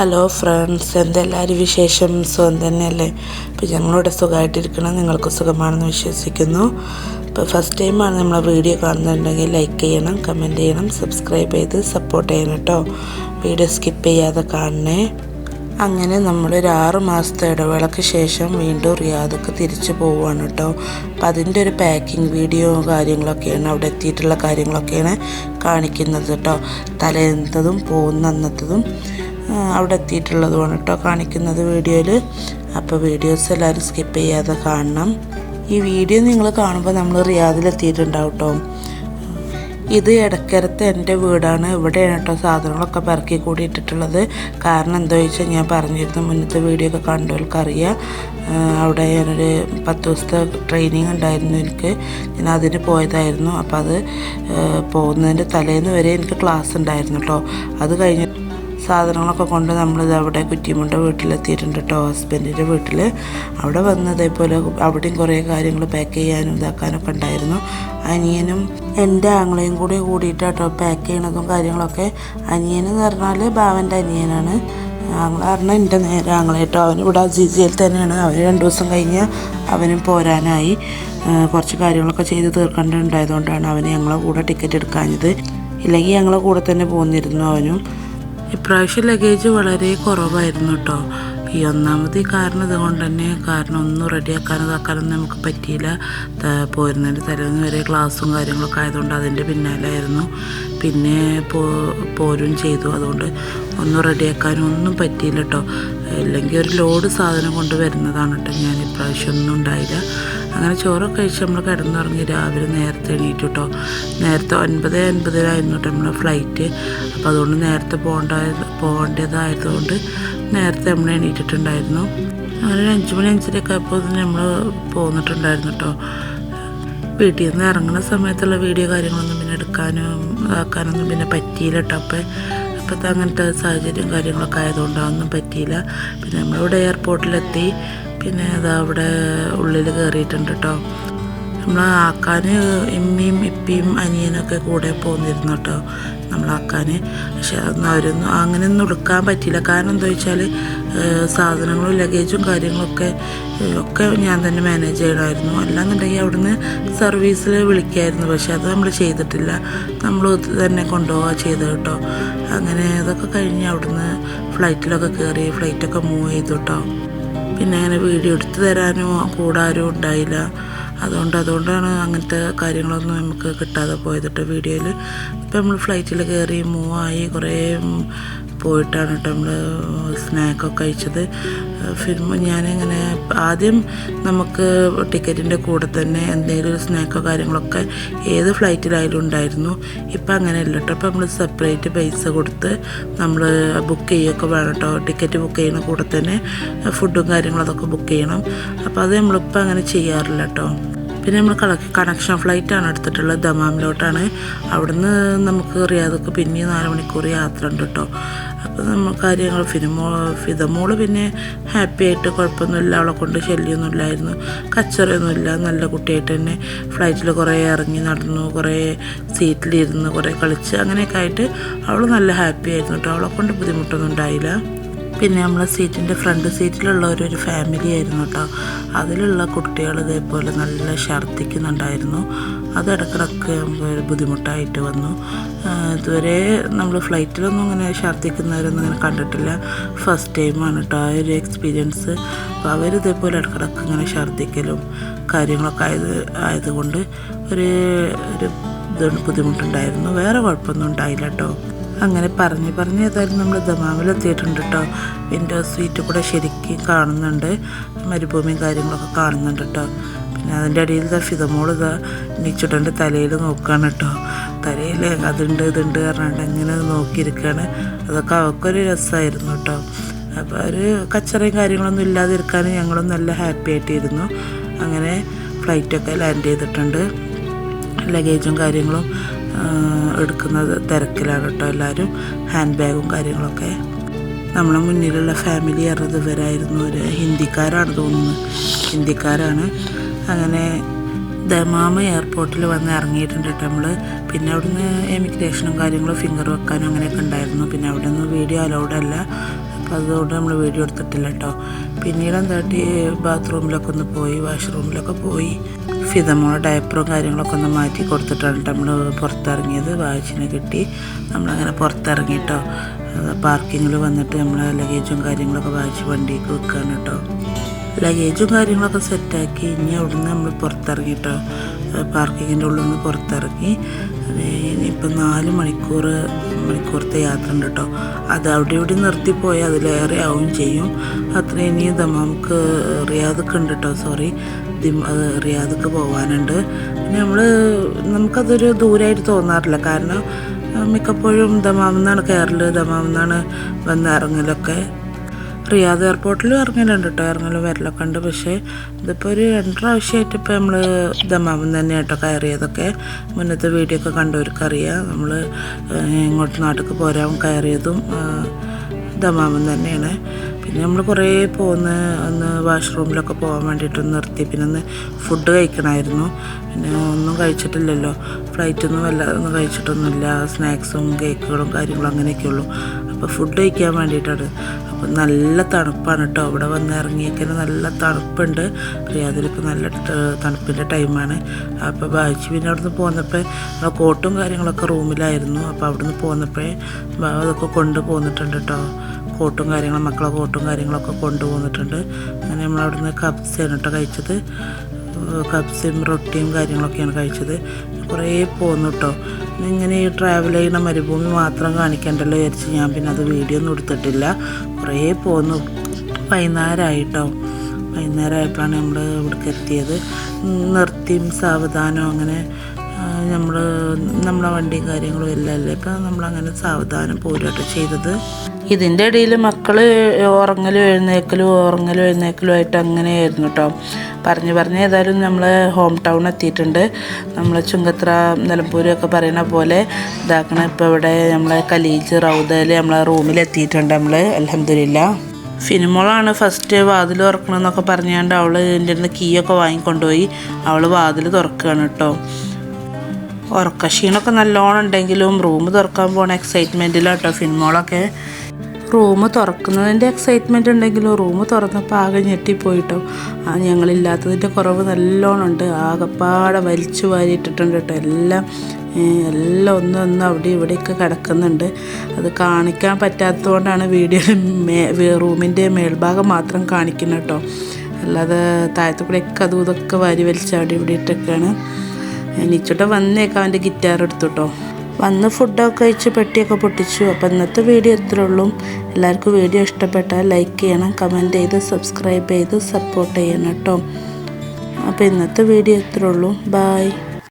Hello friends എന്തെല്ലാവരും വിശേഷം? സുഖം തന്നെയല്ലേ? അപ്പോൾ ഞങ്ങളിവിടെ സുഖമായിട്ടിരിക്കണം നിങ്ങൾക്ക് സുഖമാണെന്ന് വിശ്വസിക്കുന്നു. ഇപ്പോൾ ഫസ്റ്റ് ടൈമാണ് നമ്മളെ വീഡിയോ കാണുന്നുണ്ടെങ്കിൽ ലൈക്ക് ചെയ്യണം കമന്റ് ചെയ്യണം സബ്സ്ക്രൈബ് ചെയ്ത് സപ്പോർട്ട് ചെയ്യണം കേട്ടോ. വീഡിയോ സ്കിപ്പ് ചെയ്യാതെ കാണണേ. അങ്ങനെ നമ്മളൊരു ആറ് മാസത്തെ ഇടവേളയ്ക്ക് ശേഷം വീണ്ടും റിയാദൊക്കെ തിരിച്ചു പോവുകയാണ് കേട്ടോ. അപ്പം അതിന്റെ ഒരു പാക്കിംഗ് വീഡിയോ കാര്യങ്ങളൊക്കെയാണ് അവിടെ എത്തിയിട്ടുള്ള കാര്യങ്ങളൊക്കെയാണ് കാണിക്കുന്നത് കേട്ടോ. തലേന്നതും പോകുന്ന അന്നത്തതും ആ, അവിടെ എത്തിയിട്ടുള്ളതുമാണ് കേട്ടോ കാണിക്കുന്നത് വീഡിയോയിൽ അപ്പോൾ വീഡിയോസ് എല്ലാവരും സ്കിപ്പ് ചെയ്യാതെ കാണണം. ഈ വീഡിയോ നിങ്ങൾ കാണുമ്പോൾ നമ്മൾ റിയാദിൽ റിയാദിലെത്തിയിട്ടുണ്ടാവും കേട്ടോ. ഇത് ഇടക്കരത്ത് എന്റെ വീടാണ്. ഇവിടെയാണ് കേട്ടോ സാധനങ്ങളൊക്കെ പെറുക്കി കൂടി ഇട്ടിട്ടുള്ളത്. കാരണം എന്താ വെച്ചാൽ ഞാൻ പറഞ്ഞിരുന്നു മുന്നത്തെ വീഡിയോ ഒക്കെ കണ്ടവർക്ക് അറിയാം അവിടെ ഞാനൊരു പത്ത് ദിവസത്തെ ട്രെയിനിങ് ഉണ്ടായിരുന്നു എനിക്ക്. ഞാൻ അതിന് പോയതായിരുന്നു. അപ്പോൾ അത് പോകുന്നതിന്റെ തലേന്ന് വരെ എനിക്ക് ക്ലാസ് ഉണ്ടായിരുന്നു കേട്ടോ. അത് കഴിഞ്ഞ് സാധനങ്ങളൊക്കെ കൊണ്ട് നമ്മളിത് അവിടെ കുറ്റിമുണ്ട വീട്ടിലെത്തിയിട്ടുണ്ട് കേട്ടോ. ഹസ്ബൻഡിന്റെ വീട്ടിൽ അവിടെ വന്ന് ഇതേപോലെ അവിടെയും കുറേ കാര്യങ്ങൾ പാക്ക് ചെയ്യാനും ഇതാക്കാനൊക്കെ ഉണ്ടായിരുന്നു. അനിയനും എന്റെ ആങ്ങളെയും കൂടി കൂടിയിട്ടാണ് കേട്ടോ പാക്ക് ചെയ്യണതും കാര്യങ്ങളൊക്കെ. അനിയനെന്ന് പറഞ്ഞാൽ ബാവന്റെ അനിയനാണ്. ആങ്ങള പറഞ്ഞാൽ എന്റെ നേരെ ആങ്ങളെ കേട്ടോ അവൻ ഇവിടെ ജിജിയിൽ തന്നെയാണ്. അവന് രണ്ട് ദിവസം കഴിഞ്ഞ് അവനും പോരാനായി. കുറച്ച് കാര്യങ്ങളൊക്കെ ചെയ്ത് തീർക്കേണ്ടതുണ്ടായതുകൊണ്ടാണ് അവന് ഞങ്ങളെ കൂടെ ടിക്കറ്റ് എടുക്കാഞ്ഞത്. ഇല്ലെങ്കിൽ ഞങ്ങളെ കൂടെ തന്നെ പോന്നിരുന്നു അവനും. ഇപ്രാവശ്യം ലഗേജ് വളരെ കുറവായിരുന്നു കേട്ടോ ഈ ഒന്നാമത് ഈ കാരണം ഇതുകൊണ്ട് തന്നെ കാരണം ഒന്നും റെഡിയാക്കാനും ഇതാക്കാനൊന്നും നമുക്ക് പറ്റിയില്ല. പോരുന്നതിന്റെ തലേന്ന് വരെ ക്ലാസ്സും കാര്യങ്ങളൊക്കെ ആയതുകൊണ്ട് അതിന്റെ പിന്നാലായിരുന്നു പിന്നെ പോരും ചെയ്തു. അതുകൊണ്ട് ഒന്നും റെഡിയാക്കാനും ഒന്നും പറ്റിയില്ല കേട്ടോ അല്ലെങ്കിൽ ഒരു ലോഡ് സാധനം കൊണ്ട് വരുന്നതാണ് കേട്ടോ ഞാൻ ഇപ്രാവശ്യം ഒന്നും ഉണ്ടായില്ല. അങ്ങനെ ചോറൊക്കെ കഴിച്ച് നമ്മൾ കിടന്നുറങ്ങി രാവിലെ നേരത്തെ എണീറ്റു കേട്ടോ നേരത്തെ ഒൻപത് അൻപതിലായിരുന്നു കേട്ടോ നമ്മളെ ഫ്ലൈറ്റ് അപ്പോൾ അതുകൊണ്ട് നേരത്തെ പോകേണ്ട പോകേണ്ടതായതുകൊണ്ട് നേരത്തെ നമ്മൾ എണീറ്റിട്ടുണ്ടായിരുന്നു. അങ്ങനെ ഒരു അഞ്ച് മണി അഞ്ചരയൊക്കെ നമ്മൾ പോന്നിട്ടുണ്ടായിരുന്നു കേട്ടോ വീട്ടിൽ നിന്ന് ഇറങ്ങുന്ന സമയത്തുള്ള വീഡിയോ കാര്യങ്ങളൊന്നും പിന്നെ എടുക്കാനും ആക്കാനൊന്നും പിന്നെ പറ്റിയില്ല കേട്ടോ അപ്പം ഇപ്പോഴത്തെ അങ്ങനത്തെ സാഹചര്യം കാര്യങ്ങളൊക്കെ ആയതുകൊണ്ട് അതൊന്നും പറ്റിയില്ല. പിന്നെ നമ്മളിവിടെ എയർപോർട്ടിലെത്തി. പിന്നെ അതാ അവിടെ ഉള്ളിൽ കയറിയിട്ടുണ്ട് കേട്ടോ നമ്മൾ ആക്കാൻ ഇമ്മിയും ഇപ്പിയും അനിയനൊക്കെ കൂടെ പോന്നിരുന്നു കേട്ടോ നമ്മളാക്കാൻ പക്ഷെ അതൊന്നും അവരൊന്നും അങ്ങനെയൊന്നും എടുക്കാൻ പറ്റിയില്ല. കാരണം എന്താ വെച്ചാൽ സാധനങ്ങളും ലഗേജും കാര്യങ്ങളൊക്കെ ഒക്കെ ഞാൻ തന്നെ മാനേജ് ചെയ്യണമായിരുന്നു. അല്ലാന്നുണ്ടെങ്കിൽ അവിടുന്ന് സർവീസിൽ വിളിക്കായിരുന്നു. പക്ഷെ അത് നമ്മൾ ചെയ്തിട്ടില്ല. നമ്മൾ തന്നെ കൊണ്ടുപോവുക ചെയ്തു കേട്ടോ. അങ്ങനെ അതൊക്കെ കഴിഞ്ഞ് അവിടുന്ന് ഫ്ലൈറ്റിലൊക്കെ കയറി ഫ്ലൈറ്റൊക്കെ മൂവ് ചെയ്തു കേട്ടോ. പിന്നെ അങ്ങനെ വീഡിയോ എടുത്തു തരാനോ കൂടാരും ഉണ്ടായില്ല. അതുകൊണ്ട് അതുകൊണ്ടാണ് അങ്ങനത്തെ കാര്യങ്ങളൊന്നും നമുക്ക് കിട്ടാതെ പോയത് കേട്ടോ വീഡിയോയിൽ ഇപ്പം നമ്മൾ ഫ്ലൈറ്റിൽ കയറി മൂവായി കുറേ പോയിട്ടാണ് കേട്ടോ നമ്മൾ സ്നാക്കൊക്കെ കഴിച്ചത്. ഫിലിം ഞാനിങ്ങനെ ആദ്യം നമുക്ക് ടിക്കറ്റിന്റെ കൂടെ തന്നെ എന്തെങ്കിലും ഒരു സ്നാക്കോ കാര്യങ്ങളൊക്കെ ഏത് ഫ്ലൈറ്റിലായാലും ഉണ്ടായിരുന്നു. ഇപ്പം അങ്ങനെയല്ല കേട്ടോ അപ്പോൾ നമ്മൾ സെപ്പറേറ്റ് പൈസ കൊടുത്ത് നമ്മൾ ബുക്ക് ചെയ്യുകയൊക്കെ വേണം കേട്ടോ ടിക്കറ്റ് ബുക്ക് ചെയ്യുന്ന കൂടെ തന്നെ ഫുഡും കാര്യങ്ങളും അതൊക്കെ ബുക്ക് ചെയ്യണം. അപ്പോൾ അത് നമ്മളിപ്പോൾ അങ്ങനെ ചെയ്യാറില്ല കേട്ടോ പിന്നെ നമ്മൾ കണക്ഷൻ ഫ്ലൈറ്റാണ് എടുത്തിട്ടുള്ളത്. ദമാമിലോട്ടാണ്. അവിടുന്ന് നമുക്ക് റിയാദൊക്കെ പിന്നെ നാല് മണിക്കൂർ യാത്ര ഉണ്ട് കേട്ടോ കാര്യങ്ങൾ ഫിനിമോ ഫിതമോൾ പിന്നെ ഹാപ്പി ആയിട്ട് കുഴപ്പമൊന്നുമില്ല. അവളെ കൊണ്ട് ശല്യമൊന്നും ഇല്ലായിരുന്നു കച്ചറയൊന്നുമില്ല. നല്ല കുട്ടിയായിട്ട് തന്നെ ഫ്ലൈറ്റിൽ കുറേ ഇറങ്ങി നടന്നു കുറേ സീറ്റിലിരുന്ന് കുറേ കളിച്ച് അങ്ങനെയൊക്കെ ആയിട്ട് അവൾ നല്ല ഹാപ്പി ആയിരുന്നു കേട്ടോ. അവളെ കൊണ്ട് ബുദ്ധിമുട്ടൊന്നും ഉണ്ടായില്ല. പിന്നെ നമ്മളെ സീറ്റിന്റെ ഫ്രണ്ട് സീറ്റിലുള്ള ഒരു ഫാമിലി ആയിരുന്നു കേട്ടോ അതിലുള്ള കുട്ടികൾ ഇതേപോലെ നല്ല ഛർദ്ദിക്കുന്നുണ്ടായിരുന്നു. അത് നമുക്ക് ഒരു ബുദ്ധിമുട്ടായിട്ട് വന്നു. ഇതുവരെ നമ്മൾ ഫ്ലൈറ്റിലൊന്നും അങ്ങനെ ഛർദ്ദിക്കുന്നവരൊന്നും അങ്ങനെ കണ്ടിട്ടില്ല. ഫസ്റ്റ് ടൈമാണ് കേട്ടോ ആ ഒരു എക്സ്പീരിയൻസ് അപ്പോൾ അവർ ഇതേപോലെ ഇടക്കിടക്ക് ഇങ്ങനെ ഛർദ്ദിക്കലും കാര്യങ്ങളൊക്കെ ആയത് ആയതുകൊണ്ട് ഒരു ഒരു ബുദ്ധിമുട്ടുണ്ടായിരുന്നു. വേറെ കുഴപ്പമൊന്നും ഉണ്ടായില്ല കേട്ടോ അങ്ങനെ പറഞ്ഞ് പറഞ്ഞ് ഏതായാലും നമ്മൾ ദമാമിലെത്തിയിട്ടുണ്ട് കേട്ടോ വിൻഡോ സീറ്റ് കൂടെ ശരിക്കും കാണുന്നുണ്ട്. മരുഭൂമിയും കാര്യങ്ങളൊക്കെ കാണുന്നുണ്ട് കേട്ടോ പിന്നെ അതിന്റെ അടിയിൽ ഇതാ ഫിതമോൾ ഇതാ നീച്ചുടന്റെ തലയിൽ നോക്കുകയാണ് കേട്ടോ തലയിൽ അതുണ്ട് ഇതുണ്ട് പറഞ്ഞിട്ട് ഇങ്ങനെ നോക്കിയിരിക്കുകയാണ് അതൊക്കെ അവർക്കൊരു രസമായിരുന്നു കേട്ടോ അപ്പോൾ ഒരു കച്ചറയും കാര്യങ്ങളൊന്നും ഇല്ലാതിരിക്കാൻ ഞങ്ങളും നല്ല ഹാപ്പി ആയിട്ടിരുന്നു. അങ്ങനെ ഫ്ലൈറ്റൊക്കെ ലാൻഡ് ചെയ്തിട്ടുണ്ട്. ലഗേജും കാര്യങ്ങളും എടുക്കുന്നത് തിരക്കിലാണ് കേട്ടോ എല്ലാവരും. ഹാൻഡ് ബാഗും കാര്യങ്ങളൊക്കെ. നമ്മളെ മുന്നിലുള്ള ഫാമിലി അറിയത് ഇവരായിരുന്നു. ഒരു ഹിന്ദിക്കാരാണ് തോന്നുന്നത് ഹിന്ദിക്കാരാണ്. അങ്ങനെ ദമാമ എയർപോർട്ടിൽ വന്ന് ഇറങ്ങിയിട്ടുണ്ട് കേട്ടോ നമ്മൾ പിന്നെ അവിടുന്ന് എമിഗ്രേഷനും കാര്യങ്ങളും ഫിംഗർ വെക്കാനും അങ്ങനെയൊക്കെ ഉണ്ടായിരുന്നു. പിന്നെ അവിടെ നിന്ന് വീഡിയോ അലൗഡ് അല്ല. അപ്പോൾ അതുകൊണ്ട് നമ്മൾ വീഡിയോ എടുത്തിട്ടില്ല കേട്ടോ. പിന്നീട് എന്താട്ടി ബാത്റൂമിലൊക്കെ ഒന്ന് പോയി വാഷ്റൂമിലൊക്കെ പോയി. ഫിതമോളെ ഡയപ്പറും കാര്യങ്ങളൊക്കെ ഒന്ന് മാറ്റി കൊടുത്തിട്ടാണ് നമ്മൾ പുറത്തിറങ്ങിയത്. വാച്ചിനെ കിട്ടി. നമ്മളങ്ങനെ പുറത്തിറങ്ങിയിട്ടോ പാർക്കിങ്ങിൽ വന്നിട്ട് നമ്മളെ ലഗേജും കാര്യങ്ങളൊക്കെ വാച്ച് വണ്ടിക്ക് വെക്കുകയാണ് കേട്ടോ ലഗേജും കാര്യങ്ങളൊക്കെ സെറ്റാക്കി ഇനി അവിടുന്ന് നമ്മൾ പുറത്തിറങ്ങിട്ടോ പാർക്കിങ്ങിന്റെ ഉള്ളിൽ നിന്ന് പുറത്തിറങ്ങി. ഇനിയിപ്പോൾ നാല് മണിക്കൂർ മണിക്കൂറത്തെ യാത്ര ഉണ്ട് കേട്ടോ അത് അവിടെ ഇവിടെ നിർത്തിപ്പോയാൽ അതിലേറെ ആവും ചെയ്യും. അത്ര ഇനി ദമാമുക്ക് റിയാദൊക്കെ ഉണ്ട് കേട്ടോ സോറി റിയാദൊക്കെ പോകാനുണ്ട് പിന്നെ നമ്മൾ നമുക്കതൊരു ദൂരമായിട്ട് തോന്നാറില്ല. കാരണം മിക്കപ്പോഴും ദമാമെന്നാണ് കയറൽ ദമാമെന്നാണ് വന്ന് ഇറങ്ങലൊക്കെ. റിയാദ് എയർപോർട്ടിൽ ഇറങ്ങലുണ്ട് കേട്ടോ. ഇറങ്ങലും വരലൊക്കെ ഉണ്ട്. പക്ഷേ ഇതിപ്പോൾ ഒരു രണ്ട് പ്രാവശ്യമായിട്ട് ഇപ്പോൾ നമ്മൾ ദമാമൻ തന്നെ കേട്ടോ കയറിയതൊക്കെ. മുന്നത്തെ വീഡിയോ ഒക്കെ കണ്ടവർക്ക് അറിയാം. നമ്മൾ ഇങ്ങോട്ട് നാട്ടിലേക്ക് പോരാൻ കയറിയതും ദമാമിൽ തന്നെയാണ്. പിന്നെ നമ്മൾ കുറേ പോന്ന് ഒന്ന് വാഷ്റൂമിലൊക്കെ പോകാൻ വേണ്ടിയിട്ട് നിർത്തി. പിന്നെ ഒന്ന് ഫുഡ് കഴിക്കണമായിരുന്നു പിന്നെ ഒന്നും കഴിച്ചിട്ടില്ലല്ലോ. ഫ്ലൈറ്റൊന്നും വല്ല ഒന്നും കഴിച്ചിട്ടൊന്നുമില്ല. സ്നാക്സും കേക്കുകളും കാര്യങ്ങളും അങ്ങനെയൊക്കെ ഉള്ളൂ അപ്പോൾ ഫുഡ് കഴിക്കാൻ വേണ്ടിയിട്ടാണ്. അപ്പോൾ നല്ല തണുപ്പാണ് കേട്ടോ അവിടെ വന്ന് ഇറങ്ങിയൊക്കെ നല്ല തണുപ്പുണ്ട്. റിയാദിലിപ്പോൾ നല്ല തണുപ്പിന്റെ ടൈമാണ് അപ്പോൾ ബാച്ച് പിന്നെ അവിടുന്ന് പോന്നപ്പോൾ കോട്ടും കാര്യങ്ങളൊക്കെ റൂമിലായിരുന്നു. അപ്പോൾ അവിടുന്ന് പോന്നപ്പോഴേ അതൊക്കെ കൊണ്ട് പോന്നിട്ടുണ്ട് കേട്ടോ കോട്ടും കാര്യങ്ങളും മക്കളെ കോട്ടും കാര്യങ്ങളൊക്കെ കൊണ്ടുപോന്നിട്ടുണ്ട് അങ്ങനെ നമ്മൾ അവിടുന്ന് കപ്സയാണ് കേട്ടോ കഴിച്ചത്. കപ്സയും റൊട്ടിയും കാര്യങ്ങളൊക്കെയാണ് കഴിച്ചത്. കുറേ പോന്നു കേട്ടോ ഇങ്ങനെ ഈ ട്രാവൽ ചെയ്യുന്ന മരുഭൂമി മാത്രം കാണിക്കണ്ടല്ലോ വിചാരിച്ച് ഞാൻ പിന്നെ അത് വീഡിയോ ഒന്നും എടുത്തിട്ടില്ല. കുറേ പോന്നു. വൈകുന്നേരമായിട്ടോ വൈകുന്നേരമായപ്പോഴാണ് നമ്മൾ ഇവിടേക്ക് എത്തിയത്. നിർത്തിയും സാവധാനം അങ്ങനെ നമ്മൾ നമ്മളെ വണ്ടിയും കാര്യങ്ങളും എല്ലാം അല്ലേ? ഇപ്പം നമ്മളങ്ങനെ സാവധാനം പോരാട്ടോ ചെയ്തത്. ഇതിന്റെ ഇടയിൽ മക്കൾ ഉറങ്ങലും എഴുന്നേക്കലും ഉറങ്ങലും എഴുന്നേക്കലും ആയിട്ട് അങ്ങനെയായിരുന്നു കേട്ടോ പറഞ്ഞ് പറഞ്ഞ് ഏതായാലും നമ്മൾ ഹോം ടൗൺ എത്തിയിട്ടുണ്ട്. നമ്മൾ ചുങ്കത്ര നിലമ്പൂരൊക്കെ പറയുന്ന പോലെ ഇതാക്കണം ഇപ്പോൾ ഇവിടെ നമ്മളെ കലീജ് റൗദയിൽ നമ്മളെ റൂമിൽ എത്തിയിട്ടുണ്ട് നമ്മൾ അലഹമില്ല ഫിനിമോളാണ് ഫസ്റ്റ് വാതിൽ തുറക്കണമെന്നൊക്കെ പറഞ്ഞുകൊണ്ട് അവൾ എന്റെ അടുത്ത് കീ ഒക്കെ വാങ്ങിക്കൊണ്ടുപോയി. അവൾ വാതിൽ തുറക്കുകയാണ് കേട്ടോ ഉറക്കക്ഷീണമൊക്കെ നല്ലോണം ഉണ്ടെങ്കിലും റൂം തുറക്കാൻ പോണ എക്സൈറ്റ്മെന്റിലാട്ടോ ഫിൻമോളൊക്കെ റൂം തുറക്കുന്നതിന്റെ എക്സൈറ്റ്മെന്റ് ഉണ്ടെങ്കിലും റൂം തുറന്നപ്പോൾ ആകെ ഞെട്ടിപ്പോയിട്ടോ. ആ ഞങ്ങളില്ലാത്തതിന്റെ കുറവ് നല്ലോണം ഉണ്ട്. ആകെപ്പാടെ വലിച്ചു വാരിയിട്ടിട്ടുണ്ട് കേട്ടോ. എല്ലാം എല്ലാം ഒന്നൊന്നും അവിടെ ഇവിടെയൊക്കെ കിടക്കുന്നുണ്ട്. അത് കാണിക്കാൻ പറ്റാത്തതുകൊണ്ടാണ് വീഡിയോയിൽ മേ റൂമിന്റെ മേൽഭാഗം മാത്രം കാണിക്കുന്നത് കേട്ടോ. അല്ലാതെ താഴത്തു കൂടെയൊക്കെ അതും ഇതൊക്കെ വാരി വലിച്ച് അവിടെ ഇവിടെ ഇട്ടൊക്കെയാണ്. എനിച്ചോട്ടെ വന്നേക്കാം അവന്റെ ഗിറ്റാർ എടുത്തു കേട്ടോ. വന്ന് ഫുഡൊക്കെ കഴിച്ച് പെട്ടിയൊക്കെ പൊട്ടിച്ചു. അപ്പോൾ ഇന്നത്തെ വീഡിയോ ഇത്രേ ഉള്ളൂ. എല്ലാവർക്കും വീഡിയോ ഇഷ്ടപ്പെട്ടാൽ ലൈക്ക് ചെയ്യണം കമന്റ് ചെയ്ത് സബ്സ്ക്രൈബ് ചെയ്ത് സപ്പോർട്ട് ചെയ്യണം കേട്ടോ. അപ്പോൾ ഇന്നത്തെ വീഡിയോ ഇത്രേ ഉള്ളൂ. ബായ്